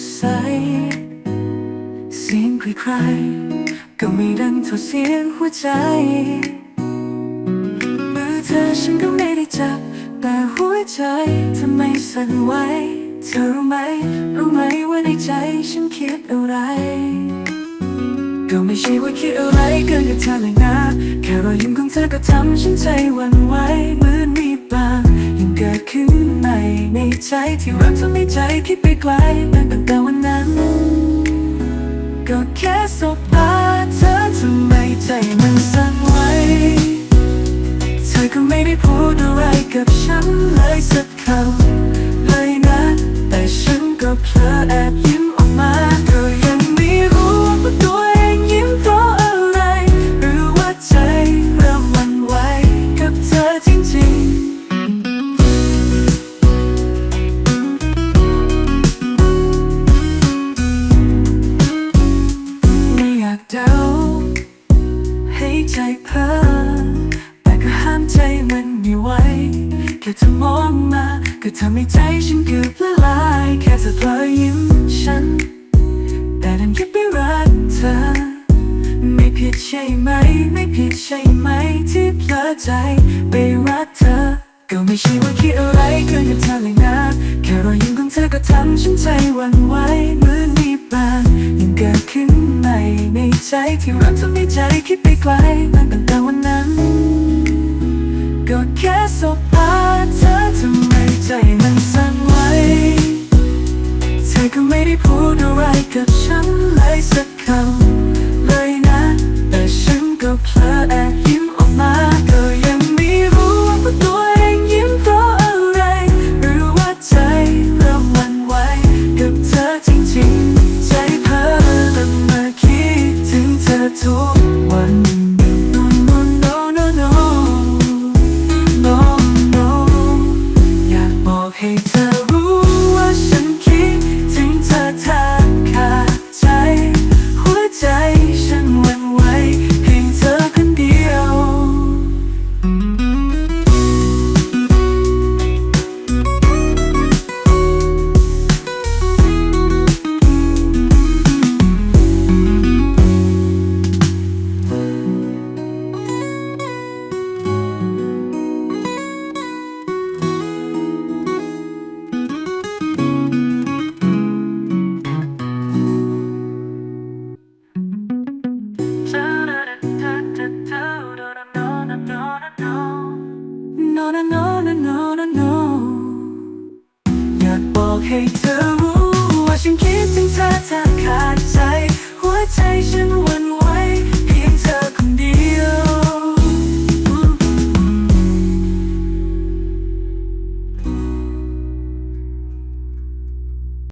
ดใส เสียงใครๆก็ไม่ดังเท่าเสียงหัวใจมือเธอฉันก็ไม่ได้จับ แต่หัวใจทำไมสั่นไหวเธอรู้ไหม รู้ไหมว่าในใจฉันคิดอะไรก็ไม่ใช่ว่าคิดอะไรเกินกับเธอเลยนะ แค่รอยยิ้มของเธอก็ทำฉันใจวันไหวเหมือนมี ใจที่รักทำให้ใจคิดไปไกลตั้งแต่วันนั้น ก็แค่สบตาเธอทำไมใจมันสั่นไหวเธอก็ไม่ได้พูดอะไรกับฉันเลยสักคำเลยนะ แต่ฉันก็เพลอแอบยิ้มออกมาโดย ให้ใจเพ้อแต่ก็ห้ามใจมันไม่ไหวแค่เธอมองมาก็ทำให้ใจฉันเกือบละลายแค่เธอเพลอยิ้มฉัน แต่ดันคิดไปรักเธอ ไม่ผิดใช่ไหม ไม่ผิดใช่ไหมที่เพลอใจไปรักเธอ ก็ไม่ใช่ว่าคิดอะไรเกินกับเธอเลยนะ แค่รอยยิ้มของเธอก็ทำฉันใจวัน ใจที่รักทำให้ใจคิดไปไกลตั้งแต่วันนั้นก็แค่สบตาเธอทำไมใจมันสั่นไหวเธอก็ไม่ได้พูดอะไรกับฉันเลยสักคำเลยนะ แต่ฉันก็เพลอ ง gonna know